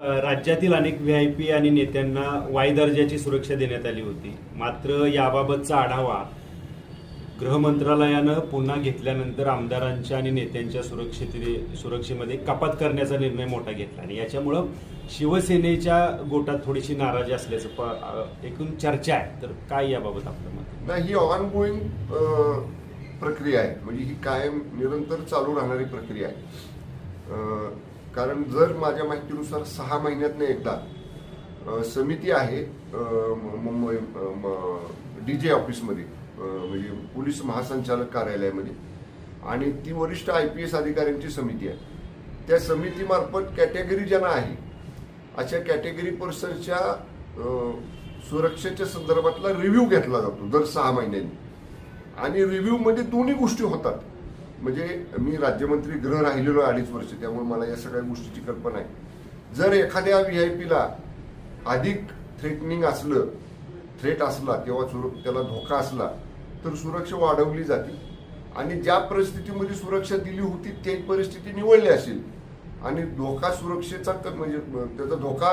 राज्यातील अनेक V I P आणि नेत्यांना वाय दर्जाची सुरक्षा देण्यात आली होती. मात्र याबाबतचा आढावा गृह मंत्रालयानं पुन्हा घेतल्यानंतर आमदारांच्या आणि नेत्यांच्या सुरक्षिते सुरक्षेमध्ये कपात करण्याचा निर्णय मोठा घेतला आणि याच्यामुळं शिवसेनेच्या गोटात थोडीशी नाराजी असल्याचं प एकूण चर्चा आहे. तर काय याबाबत आपलं मत? नाही ही ऑन गोईंग प्रक्रिया आहे. म्हणजे ही कायम निरंतर चालू राहणारी प्रक्रिया आहे. कारण जर माझ्या माहितीनुसार सहा महिन्यातनं एकदा समिती आहे मुंबई डी जे ऑफिसमध्ये म्हणजे पोलीस महासंचालक कार्यालयामध्ये. आणि ती वरिष्ठ आय पी एस अधिकाऱ्यांची समिती आहे. त्या समितीमार्फत कॅटेगरी ज्यांना आहे अशा कॅटेगरी पर्सनच्या सुरक्षेच्या संदर्भातला रिव्ह्यू घेतला जातो दर सहा महिन्यांनी. आणि रिव्ह्यूमध्ये दोन्ही गोष्टी होतात. म्हणजे मी राज्यमंत्री गृह राहिलेलो आहे अडीच वर्ष त्यामुळे मला या सगळ्या गोष्टीची कल्पना आहे. जर एखाद्या व्ही आय पीला अधिक थ्रेटनिंग असलं थ्रेट असला किंवा सुर- त्याला धोका असला तर सुरक्षा वाढवली जाते. आणि ज्या परिस्थितीमध्ये सुरक्षा दिली होती ते परिस्थिती निवडली असेल. आणि धोका सुरक्षेचा म्हणजे त्याचा धोका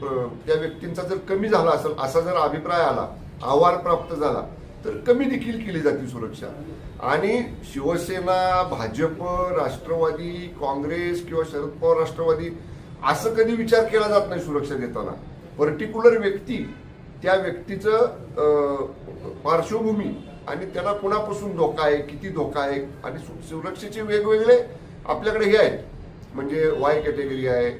प्र- त्या व्यक्तींचा जर कमी झाला असेल असा जर अभिप्राय आला अहवाल प्राप्त झाला तर कमी देखील केली जाते सुरक्षा. आणि शिवसेना भाजप राष्ट्रवादी काँग्रेस किंवा शरद पवार राष्ट्रवादी असं कधी विचार केला जात नाही सुरक्षा देताना. पर्टिक्युलर व्यक्ती त्या व्यक्तीचं पार्श्वभूमी आणि त्याला कुणापासून धोका आहे किती धोका आहे आणि सु- सुरक्षेचे वेगवेगळे आपल्याकडे हे आहेत. म्हणजे वाय कॅटेगरी आहे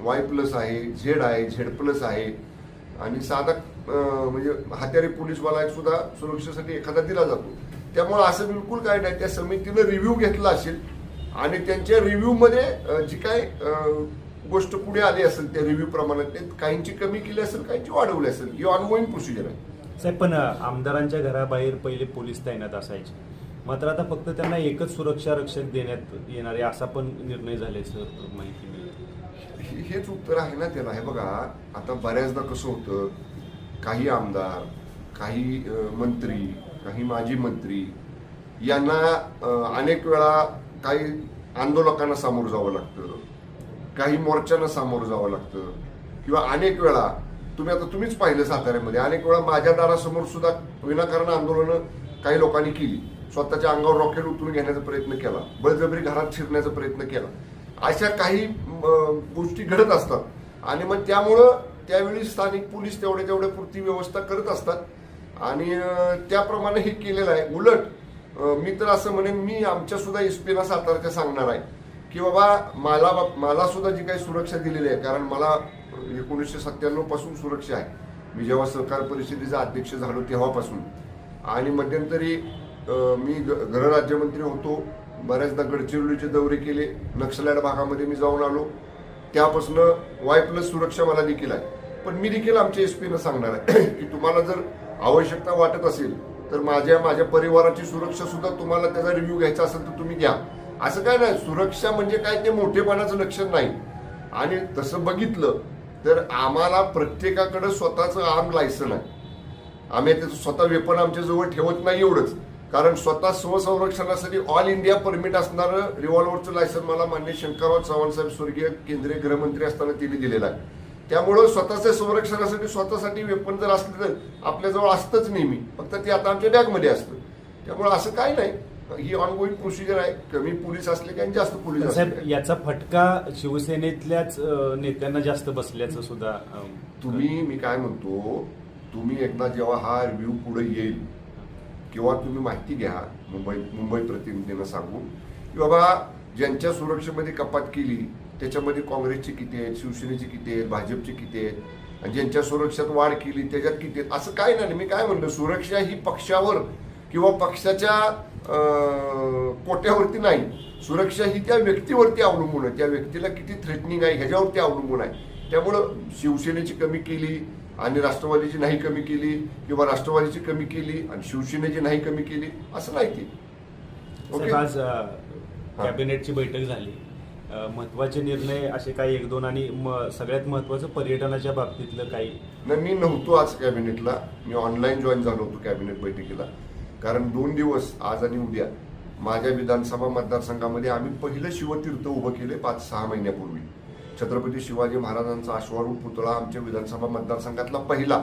वाय प्लस आहे झेड आहे झेड प्लस आहे. आणि साधा म्हणजे हत्यारे पोलीसवाला सुद्धा सुरक्षेसाठी एखादा दिला जातो. त्यामुळे असं बिलकुल काय नाही. त्या समितीनं रिव्ह्यू घेतला असेल आणि त्यांच्या रिव्ह्यूमध्ये जी काय गोष्ट पुढे आली असेल त्या रिव्ह्यू प्रमाणात ते काहींची कमी केली असेल काहींची वाढवली असेल. ही ऑनगोईंग प्रोसिजर आहे. साहेब पण आमदारांच्या घराबाहेर पहिले पोलीस तैनात असायचे. मात्र आता फक्त त्यांना एकच सुरक्षा रक्षक देण्यात येणार आहे असा पण निर्णय झाल्याचं माहिती मिळते. हेच उत्तर आहे ना त्याला. हे बघा आता बऱ्याचदा कसं होतं काही आमदार काही मंत्री काही माजी मंत्री यांना अनेक वेळा काही आंदोलकांना सामोरं जावं लागतं काही मोर्चांना सामोरं जावं लागतं किंवा अनेक वेळा तुम्ही आता तुम्हीच पाहिलं साताऱ्यामध्ये अनेक वेळा माझ्या दारासमोर सुद्धा विनाकारण आंदोलनं काही लोकांनी केली. स्वतःच्या अंगावर रॉकेट उतरून घेण्याचा प्रयत्न केला. बळजबरी घरात शिरण्याचा प्रयत्न केला. अशा काही गोष्टी घडत असतात. आणि मग त्यामुळं त्यावेळी स्थानिक पोलीस तेवढ्या तेवढ्या पुरती व्यवस्था करत असतात. आणि त्याप्रमाणे हे केलेलं आहे. उलट मी तर असं म्हणेन मी आमच्या सुद्धा एस पीला सातारच्या सांगणार आहे. की बाबा मला मला सुद्धा जी काही सुरक्षा दिलेली आहे कारण मला एकोणीसशे सत्त्याण्णवपासून सुरक्षा आहे. मी जेव्हा सहकार परिषदेचा अध्यक्ष झालो तेव्हापासून. आणि मध्यंतरी मी ग- गृहराज्यमंत्री होतो. बऱ्याचदा गडचिरोलीचे दौरे केले. नक्षलॅड भागामध्ये मी जाऊन आलो. त्यापासून वाय प्लस सुरक्षा मला देखील आहे. पण मी देखील आमच्या एस पीनं सांगणार आहे. की तुम्हाला जर आवश्यकता वाटत असेल तर माझ्या माझ्या परिवाराची सुरक्षा सुद्धा तुम्हाला त्याचा रिव्ह्यू घ्यायचा असेल तर तुम्ही घ्या. असं काय नाही. सुरक्षा म्हणजे काय? ते मोठेपणाचं लक्षण नाही. आणि तसं बघितलं तर आम्हाला प्रत्येकाकडे स्वतःचं आर्म लायसन आहे. आम्ही त्याचं स्वतः वेपन आमच्याजवळ ठेवत नाही एवढंच. कारण स्वतः स्वसंरक्षणासाठी ऑल इंडिया परमिट असणारं रिव्हॉल्व्हरचं लायसन मला मान्य शंकरराव चव्हाण साहेब स्वर्गीय केंद्रीय गृहमंत्री असताना त्यांनी दिलेलं आहे. त्यामुळं स्वतःच्या संरक्षणासाठी स्वतःसाठी वेपन जर असलं तर आपल्याजवळ असतंच नेहमी. फक्त ते आता आमच्या बॅगमध्ये असतं. त्यामुळं असं काय नाही. ही ऑनगोईंग प्रोसिजर आहे. कमी पोलीस असले काय आणि जास्त पोलीस असले. याचा फटका शिवसेनेतल्याच नेत्यांना जास्त बसल्याचं सुद्धा तुम्ही मी काय म्हणतो तुम्ही एकदा जेव्हा हा रिव्ह्यू पुढे येईल किंवा तुम्ही माहिती घ्या मुंबई मुंबई प्रतिनिधींना सांगून. की बाबा ज्यांच्या सुरक्षेमध्ये कपात केली त्याच्यामध्ये काँग्रेसचे किती आहेत शिवसेनेचे किती आहेत भाजपचे किती आहेत आणि ज्यांच्या सुरक्षेत वाढ केली त्याच्यात किती आहेत? असं काय नाही मी काय म्हणतो सुरक्षा ही पक्षावर किंवा पक्षाच्या कोट्यावरती नाही. सुरक्षा ही त्या व्यक्तीवरती अवलंबून आहे. त्या व्यक्तीला किती थ्रेटनिंग आहे ह्याच्यावरती अवलंबून आहे. त्यामुळं शिवसेनेची कमी केली आणि राष्ट्रवादीची नाही कमी केली किंवा राष्ट्रवादीची कमी केली आणि शिवसेनेची नाही कमी केली असं नाही ती. साहेब आज कॅबिनेटची बैठक झाली. महत्त्वाचे निर्णय असे काही एक दोन आणि सगळ्यात महत्वाचं पर्यटनाच्या बाबतीतलं काही. नाही मी नव्हतो आज कॅबिनेटला. मी ऑनलाईन जॉईन झालो होतो कॅबिनेट बैठकीला. कारण दोन दिवस आज आणि उद्या माझ्या विधानसभा मतदारसंघामध्ये आम्ही पहिलं शिवतीर्थ उभं केले पाच सहा महिन्यापूर्वी. छत्रपती शिवाजी महाराजांचा अश्वारूढ पुतळा आमच्या विधानसभा मतदारसंघातला पहिला.